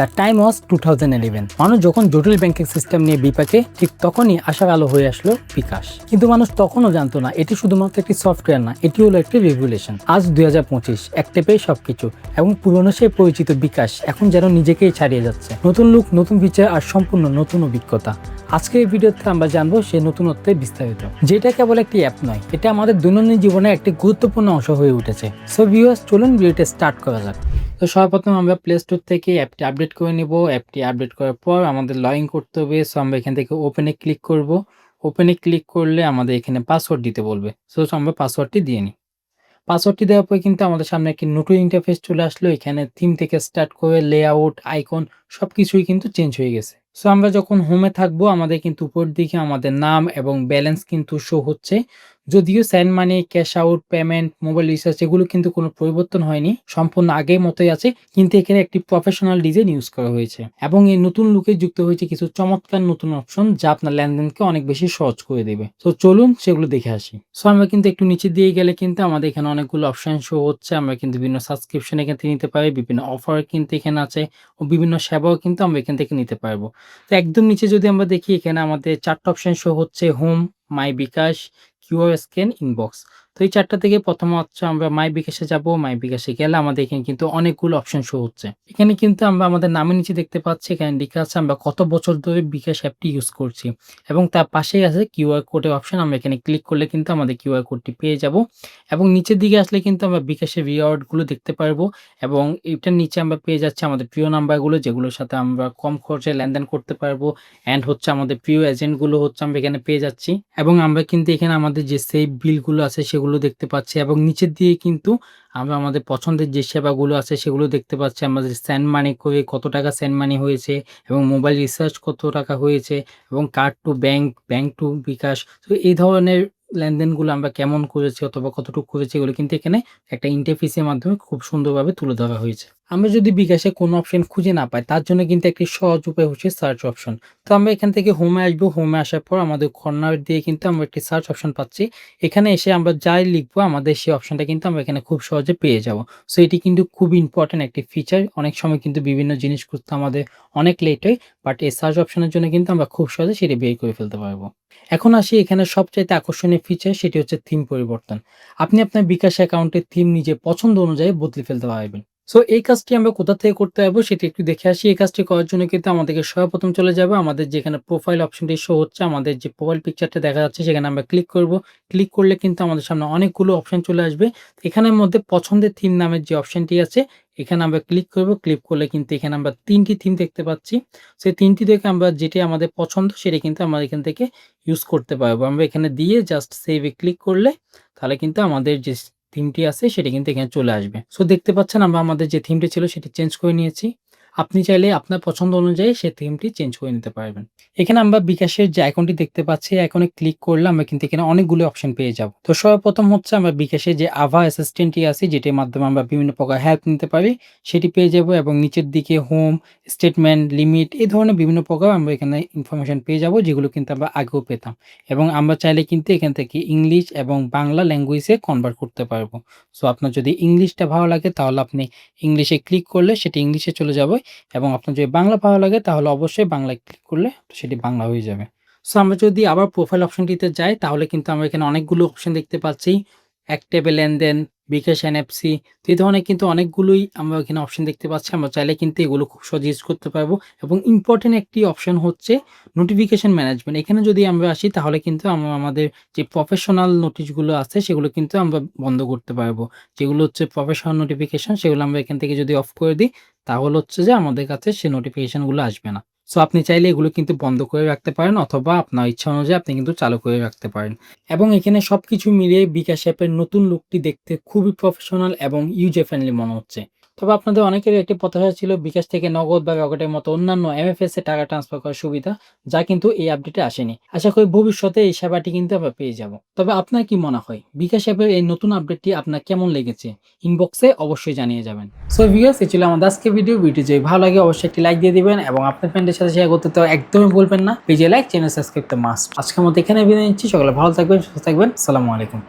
The time was two thousand eleven মানুষ যখন জটিল ব্যাংকিং সিস্টেম নিয়ে বিপাকে, ঠিক তখনই আশার আলো হয়ে আসলো বিকাশ। কিন্তু মানুষ তখনও জানতো না, এটি শুধুমাত্র একটি সফটওয়্যার না, এটি হলো একটি রেগুলেশন আজ দুই হাজার পঁচিশ, এক টেপেই সবকিছু, এবং পুরনো সেই পরিচিত বিকাশ এখন যেন নিজেকেই ছাড়িয়ে যাচ্ছে। নতুন লুক নতুন ফিচার আর সম্পূর্ণ নতুন অভিজ্ঞতা। আজকের এই ভিডিওতে আমরা জানব সেই নতুনত্বের বিস্তারিত। যেটা কেবল একটি অ্যাপ নয়, এটা আমাদের দৈনন্দিন জীবনে একটি গুরুত্বপূর্ণ অংশ হয়ে উঠেছে। সো ভিউয়ার্স চলুন ভিডিওটা স্টার্ট করা যাক। তো সর্বপ্রথম আমরা প্লে স্টোর থেকে অ্যাপটি আপডেট করে নিব। অ্যাপটি আপডেট করার পর আমাদের লগ ইন করতে হবে। সো আমরা এখান থেকে ওপেনে ক্লিক করব। ওপেনে ক্লিক করলে আমাদের এখানে পাসওয়ার্ড দিতে বলবে। সো আমরা পাসওয়ার্ডটি দিয়ে নিই। পাসওয়ার্ডটি দেওয়ার পর কিন্তু আমাদের সামনে একটি নতুন ইন্টারফেস চলে আসলো। এখানে থিম থেকে স্টার্ট করে লেআউট আইকন সব কিছুই কিন্তু চেঞ্জ হয়ে গেছে। সো আমরা যখন হোমে থাকব, আমাদের কিন্তু উপর দিকে আমাদের নাম এবং ব্যালেন্স কিন্তু শো হচ্ছে। যদিও send money cash out payment mobile recharge এগুলো কিন্তু কোনো পরিবর্তন হয়নি, সম্পূর্ণ আগের মতোই আছে, কিন্তু এখানে একটি প্রফেশনাল ডিজাইন ইউজ করা হয়েছে। এবং এই নতুন লুকে যুক্ত হয়েছে কিছু চমৎকার নতুন অপশন যা আপনার লেনদেনকে অনেক বেশি সহজ করে দেবে। তো চলুন সেগুলো দেখে আসি। সো আমরা কিন্তু একটু নিচে দিয়ে গেলে কিন্তু আমাদের এখানে অনেকগুলো অপশন শো হচ্ছে, আমরা কিন্তু বিভিন্ন সাবস্ক্রিপশন এখান থেকে নিতে পারি, বিভিন্ন অফার কিন্তু এখানে আছে, ও বিভিন্ন সেবাও কিন্তু আমরা এখান থেকে নিতে পারব। তো একদম নিচে যদি আমরা দেখি, এখানে আমাদের চারটা অপশন শো হচ্ছে home my bKash QR scan inbox তো এই চারটা থেকে প্রথম হচ্ছে আমরা মাই বিকাশে যাব মাই বিকাশে গেলে আমাদের এখানে কিন্তু অনেকগুলো অপশন শো হচ্ছে। এখানে কিন্তু আমরা আমাদের নামের নিচে দেখতে পাচ্ছি, এখানে লেখা আছে আমরা কত বছর ধরে বিকাশ অ্যাপটি ইউজ করছি এবং তার পাশেই আছে কিউআর কোডের অপশন আমরা এখানে ক্লিক করলে কিন্তু আমাদের কিউআর কোডটি পেয়ে যাব। এবং নিচের দিকে আসলে কিন্তু আমরা বিকাশের রিওয়ার্ডগুলো দেখতে পারব এবং এটার নিচে আমরা পেয়ে যাচ্ছি আমাদের প্রিয় নাম্বারগুলো যেগুলোর সাথে আমরা কম খরচে লেনদেন করতে পারব অ্যান্ড হচ্ছে আমাদের প্রিয় এজেন্টগুলো হচ্ছে আমরা এখানে পেয়ে যাচ্ছি। এবং আমরা কিন্তু এখানে আমাদের যে সেভ বিলগুলো আছে সেগুলো দেখতে পাচ্ছি এবং নিচের দিয়ে কিন্তু আমরা আমাদের পছন্দের যে সেবাগুলো আছে সেগুলো দেখতে পাচ্ছি। আমাদের স্যান্ড মানি করে কত টাকা স্যান্ড মানি হয়েছে এবং মোবাইল রিচার্জ কত টাকা হয়েছে এবং card to bank bank to bKash. তো এই ধরনের লেনদেনগুলো আমরা কেমন করেছি অথবা কতটুকু করেছি এগুলো কিন্তু এখানে একটা ইন্টারফেসের মাধ্যমে খুব সুন্দরভাবে তুলে ধরা হয়েছে। আমরা যদি বিকাশে কোনো অপশন খুঁজে না পাই, তার জন্য কিন্তু একটি সহজ উপায় হচ্ছে সার্চ অপশন তো আমরা এখান থেকে হোমে আসব হোমে আসার পর আমাদের কর্নার দিয়ে কিন্তু আমরা একটি সার্চ অপশন পাচ্ছি। এখানে এসে আমরা যাই লিখব, আমাদের সেই অপশনটা কিন্তু আমরা এখানে খুব সহজে পেয়ে যাব। সো এটি কিন্তু খুব ইম্পর্ট্যান্ট একটি ফিচার অনেক সময় কিন্তু বিভিন্ন জিনিস খুঁজতে আমাদের অনেক লেট হয় বাট এই সার্চ অপশনের জন্য কিন্তু আমরা খুব সহজে সেটি বের করে ফেলতে পারব। এখন আসি এখানে সবচাইতে আকর্ষণীয় ফিচার সেটি হচ্ছে থিম পরিবর্তন। আপনি আপনার বিকাশ অ্যাকাউন্টের থিম নিজে পছন্দ অনুযায়ী বদলে ফেলতে পারবেন। সো এই কাজটি আমরা কোথা থেকে করতে পারব সেটি একটু দেখে আসি। এই কাজটি করার জন্য কিন্তু আমাদেরকে সর্বপ্রথম চলে যাবে। আমাদের যেখানে প্রোফাইল অপশনটি শো হচ্ছে, আমাদের যে প্রোফাইল পিকচারটা দেখা যাচ্ছে সেখানে আমরা ক্লিক করব। ক্লিক করলে কিন্তু আমাদের সামনে অনেকগুলো অপশন চলে আসবে। এখানের মধ্যে পছন্দের থিম নামের যে অপশনটি আছে, এখানে আমরা ক্লিক করব। ক্লিক করলে কিন্তু এখানে আমরা তিনটি থিম দেখতে পাচ্ছি। সেই তিনটি থেকে আমরা যেটি আমাদের পছন্দ সেটি কিন্তু আমরা এখান থেকে ইউজ করতে পারব। আমরা এখানে দিয়ে জাস্ট সেভে ক্লিক করলে তাহলে কিন্তু আমাদের যে থিমটি আছে, সেটি কিন্তু এখানে চলে আসবে। সো দেখতে পাচ্ছেন আমরা আমাদের যে থিমটি ছিল, সেটি চেঞ্জ করে নিয়েছি। আপনি চাইলে আপনার পছন্দ অনুযায়ী সেই থিমটি চেঞ্জ করে নিতে পারবেন। এখানে আমরা বিকাশের যে আইকনটি দেখতে পাচ্ছি আইকনে ক্লিক করলে আমরা কিন্তু এখানে অনেকগুলো অপশন পেয়ে যাব। তো সর্বপ্রথম হচ্ছে আমরা বিকাশের যে আভা অ্যাসিস্ট্যান্টটি আছে, যেটির মাধ্যমে আমরা বিভিন্ন প্রকার হেল্প নিতে পারি, সেটি পেয়ে যাব এবং নিচের দিকে হোম স্টেটমেন্ট লিমিট এই ধরনের বিভিন্ন প্রকার আমরা এখানে ইনফরমেশন পেয়ে যাব, যেগুলো কিন্তু আমরা আগেও পেতাম। এবং আমরা চাইলে কিন্তু এখান থেকে ইংলিশ এবং বাংলা ল্যাঙ্গুয়েজে কনভার্ট করতে পারব। সো আপনার যদি ইংলিশটা ভালো লাগে, তাহলে আপনি ইংলিশে ক্লিক করলে সেটি ইংলিশে চলে যাবে। এবং আপনার যদি বাংলা ভালো লাগে, তাহলে অবশ্যই বাংলায় ক্লিক করলে সেটি বাংলা হয়ে যাবে। সো আমরা যদি আবার প্রোফাইল অপশনটিতে যাই, তাহলে কিন্তু আমরা এখানে অনেকগুলো অপশন দেখতে পাচ্ছি। এক টেবে লেনদেন বিকাশ এন এনএফসি তো এই ধরনের কিন্তু অনেকগুলোই আমরা এখানে অপশন দেখতে পাচ্ছি। আমরা চাইলে কিন্তু এগুলো খুব সহজে ইউজ করতে পারব। এবং ইম্পর্টেন্ট একটি অপশন হচ্ছে নোটিফিকেশন ম্যানেজমেন্ট এখানে যদি আমরা আসি, তাহলে কিন্তু আমরা আমাদের যে প্রফেশনাল নোটিশগুলো আছে, সেগুলো কিন্তু আমরা বন্ধ করতে পারব। যেগুলো হচ্ছে প্রফেশনাল নোটিফিকেশান সেগুলো আমরা এখান থেকে যদি অফ করে দিই, তাহলে হচ্ছে যে আমাদের কাছে সেই নোটিফিকেশানগুলো আসবে না। সো আপনি চাইলে এগুলো কিন্তু বন্ধ করে রাখতে পারেন অথবা আপনার ইচ্ছা অনুযায়ী আপনি কিন্তু চালু করে রাখতে পারেন। এবং এখানে সব কিছু মিলিয়ে বিকাশ অ্যাপের নতুন লুকটি দেখতে খুবই প্রফেশনাল এবং ইউজার ফ্রেন্ডলি মনে হচ্ছে। তবে আপনাদের অনেকেরই একটি প্রত্যাশা ছিল বিকাশ থেকে নগদ বা রকেটের মতো অন্যান্য এমএফএস এ টাকা ট্রান্সফার করার সুবিধা, যা কিন্তু এই আপডেটে আসেনি। আশা করি ভবিষ্যতে এই সেবাটি কিন্তু আমরা পেয়ে যাব। তবে আপনার কি মনে হয়, বিকাশ অ্যাপের এই নতুন আপডেটটি আপনার কেমন লেগেছে? ইনবক্সে অবশ্যই জানিয়ে যাবেন। সো ভিউয়ার্স এই ছিল আমাদের আজকে ভিডিও ভিডিও যদি ভালো লাগে, অবশ্যই একটি লাইক দিয়ে দিবেন এবং আপনার ফ্রেন্ডের সাথে শেয়ার করতে তো একদমই ভুলবেন না। পেজে লাইক চ্যানেল সাবস্ক্রাইব করতে মাস্ট আজকের মতো এখানে বিদায় নিচ্ছি। সকালে ভালো থাকবেন, সুস্থ থাকবেন। সালামু আলাইকুম।